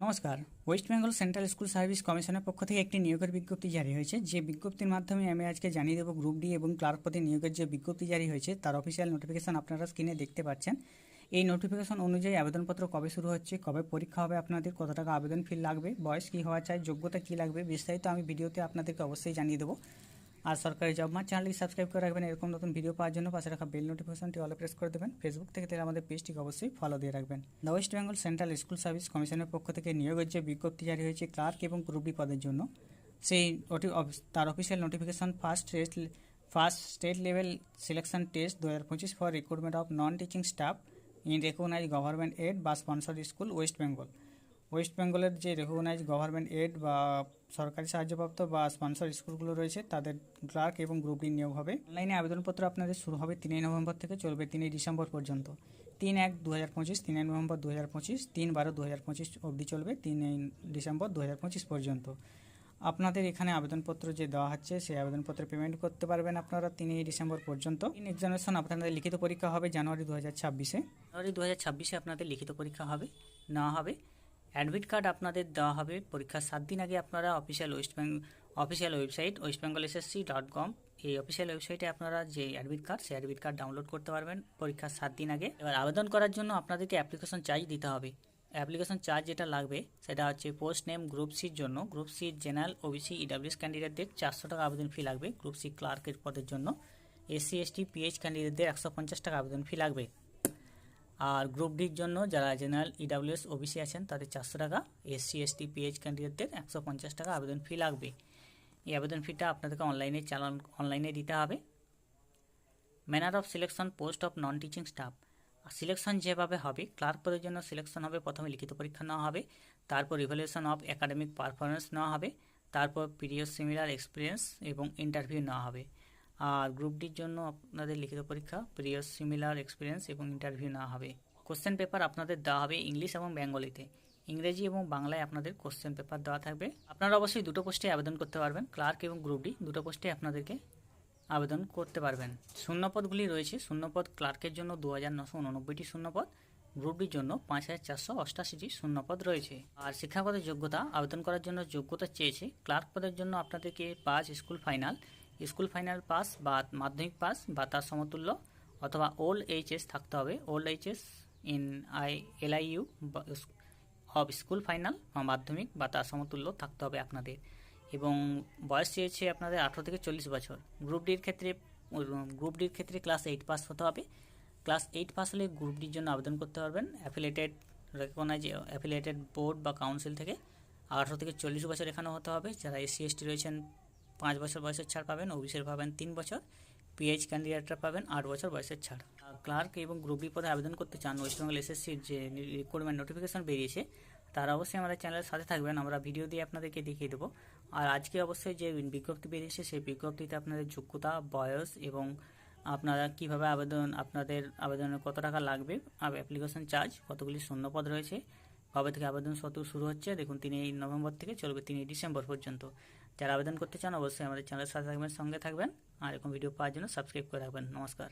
নমস্কার। West Bengal Central School Service কমিশনের পক্ষ থেকে একটি নিয়োগের বিজ্ঞপ্তি জারি হয়েছে। যে বিজ্ঞপ্তির মাধ্যমে আমি আজকে জানিয়ে দেবো গ্রুপ ডি এবং ক্লার্ক পদে নিয়োগের যে বিজ্ঞপ্তি জারি হয়েছে, তার অফিসিয়াল নোটিফিকেশন আপনারা স্ক্রিনে দেখতে পাচ্ছেন। এই নোটিফিকেশন অনুযায়ী আবেদনপত্র কবে শুরু হচ্ছে, কবে পরীক্ষা হবে, আপনাদের কত টাকা আবেদন ফি লাগবে, বয়স কী হওয়া চাই, যোগ্যতা কী লাগবে, বিস্তারিত আমি ভিডিওতে আপনাদেরকে অবশ্যই জানিয়ে দেবো। আর সরকারি জব মার চ্যানেলটি সাবস্ক্রাইব করে রাখবেন, এরকম নতুন ভিডিও পাওয়ার জন্য পাশে রাখা বেল নোটিফিকেশনটি অলে প্রেস করে দেবেন। ফেসবুক থেকে তাহলে আমাদের পেজটিকে অবশ্যই ফলো দিয়ে রাখবেন। The West Bengal Central School Service কমিশনের পক্ষ থেকে নিয়োগের যে বিজ্ঞপ্তি জারি হয়েছে ক্লার্ক এবং গ্রুপডি পদের জন্য। সেই তার official notification first test first state level selection test দু হাজার পঁচিশ for recruitment of non teaching staff in recognise government aid বা sponsor school West Bengal West বেঙ্গলের যে রেকগনাইজ গভর্নমেন্ট এড বা সরকারি সাহায্যপ্রাপ্ত বা স্পন্সর স্কুলগুলো রয়েছে, তাদের ক্লার্ক এবং গ্রুপ ডি নিয়োগ হবে। অনলাইনে আবেদনপত্র আপনাদের শুরু হবে তিনই নভেম্বর থেকে চলবে তিনই ডিসেম্বর পর্যন্ত। তিন এক দু হাজার পঁচিশ, তিনই নভেম্বর দু হাজার পঁচিশ তিন বারো দু হাজার পঁচিশ অবধি চলবে তিনই ডিসেম্বর দু হাজার পঁচিশ পর্যন্ত। আপনাদের এখানে আবেদনপত্র যে দেওয়া হচ্ছে, সেই আবেদনপত্রে পেমেন্ট করতে পারবেন আপনারা তিনই ডিসেম্বর পর্যন্ত। ইন এক্সামিনেশন আপনাদের লিখিত পরীক্ষা হবে জানুয়ারি দু হাজার ছাব্বিশে। জানুয়ারি দু হাজার ছাব্বিশে আপনাদের লিখিত পরীক্ষা হবে নেওয়া হবে। অ্যাডমিট কার্ড আপনাদের দেওয়া হবে। পরীক্ষার সাত দিন আগে আপনারা official West Bengal official website West Bengal SSC dot com এই অফিসিয়াল ওয়েবসাইটে আপনারা যে অ্যাডমিট কার্ড সেই অ্যাডমিট কার্ড ডাউনলোড করতে পারবেন পরীক্ষার সাত দিন আগে। এবার আবেদন করার জন্য আপনাদেরকে অ্যাপ্লিকেশন চার্জ দিতে হবে। অ্যাপ্লিকেশন চার্জ যেটা লাগবে, সেটা হচ্ছে পোস্ট নেম গ্রুপ সির জন্য। Group C general OBC EWS ক্যান্ডিডেটদের চারশো টাকা আবেদন ফি লাগবে। গ্রুপ সি ক্লার্কের পদের জন্য। এসসি এসটি পিএইচ ক্যান্ডিডেটদের একশো পঞ্চাশ টাকা আবেদন ফি লাগবে। আর গ্রুপ ডির জন্য যারা জেনারেল ইডাব্লিউএস ওবিসি আছেন, তাদের চারশো টাকা এসসি এসটি পিএইচ ক্যান্ডিডেটদের একশো পঞ্চাশ টাকা আবেদন ফি লাগবে। এই আবেদন ফিটা আপনাদেরকে অনলাইনে চালান অনলাইনে দিতে হবে। Manner of selection post of non teaching staff selection যেভাবে হবে ক্লার্ক পদের জন্য সিলেকশন হবে, প্রথমে লিখিত পরীক্ষা নেওয়া হবে, তারপর রিভ্যালুয়েশন অফ একাডেমিক পারফরমেন্স নেওয়া হবে, তারপর পিরিয়ড সিমিলার এক্সপিরিয়েন্স এবং ইন্টারভিউ নেওয়া হবে। আর গ্রুপ ডির জন্য আপনাদের লিখিত পরীক্ষা পিরিয়ড সিমিলার এক্সপিরিয়েন্স এবং ইন্টারভিউ না হবে। কোশ্চেন পেপার আপনাদের দেওয়া হবে ইংলিশ এবং বেঙ্গলিতে। ইংরেজি এবং বাংলায় আপনাদের কোশ্চেন পেপার দেওয়া থাকবে। আপনারা অবশ্যই দুটো পোস্টে আবেদন করতে পারবেন। ক্লার্ক এবং গ্রুপ ডি দুটো পোস্টে আপনাদেরকে আবেদন করতে পারবেন। শূন্যপদগুলি রয়েছে। শূন্যপদ ক্লার্কের জন্য দু হাজার নশো উননব্বইটি শূন্যপদ। গ্রুপ ডির জন্য পাঁচ হাজার চারশো অষ্টাশিটি শূন্যপদ রয়েছে। আর শিক্ষাগত যোগ্যতা, আবেদন করার জন্য যোগ্যতা চেয়েছে। ক্লার্ক পদের জন্য আপনাদেরকে পাঁচ school final school final pass বা মাধ্যমিক পাস বা তার সমতুল্য অথবা ওল্ড এইচএস থাকতে হবে। Old HS in I L I LIU of school final বা মাধ্যমিক বা তার সমতুল্য থাকতে হবে আপনাদের। এবং বয়স চেয়েছে আপনাদের আঠেরো থেকে চল্লিশ বছর। গ্রুপ ডির ক্ষেত্রে, গ্রুপ ডির ক্ষেত্রে ক্লাস এইট পাস হতে হবে। ক্লাস এইট পাস হলে গ্রুপ ডির জন্য আবেদন করতে পারবেন। অ্যাফিলেটেড রেকগনাইজ অ্যাফিলেটেড বোর্ড বা কাউন্সিল থেকে আঠারো থেকে চল্লিশ বছর এখানে হতে হবে। যারা এসসি, এসটি রয়েছেন পাঁচ বছর বয়সের ছাড় পাবেন ওবিসির পাবেন তিন বছর পিএইচ ক্যান্ডিডেটরা পাবেন আট বছর বয়সের ছাড়। ক্লার্ক এবং গ্রুপ ডি পদে আবেদন করতে চান ওয়েস্ট বেঙ্গল এসএসসির যে রিক্রুটমেন্ট নোটিফিকেশন বেরিয়েছে, তারা অবশ্যই আমাদের চ্যানেলের সাথে থাকবেন, আমরা ভিডিও দিয়ে আপনাদেরকে দেখিয়ে দেবো। আর আজকে অবশ্যই যে বিজ্ঞপ্তি বেরিয়েছে, সেই বিজ্ঞপ্তিতে আপনাদের যোগ্যতা, বয়স এবং আপনারা কীভাবে আবেদন, আপনাদের আবেদনের কত টাকা লাগবে, আর অ্যাপ্লিকেশন চার্জ কতগুলি শূন্যপদ রয়েছে কবে থেকে আবেদন সত্য শুরু হচ্ছে? দেখুন, তিনি এই নভেম্বর থেকে চলবে তিনই ডিসেম্বর পর্যন্ত। যারা আবেদন করতে চান, অবশ্যই আমাদের চ্যানেলের সাথে থাকবেন, সঙ্গে থাকবেন। আর এরকম ভিডিও পাওয়ার জন্য সাবস্ক্রাইব করে রাখবেন। নমস্কার।